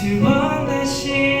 두번 다시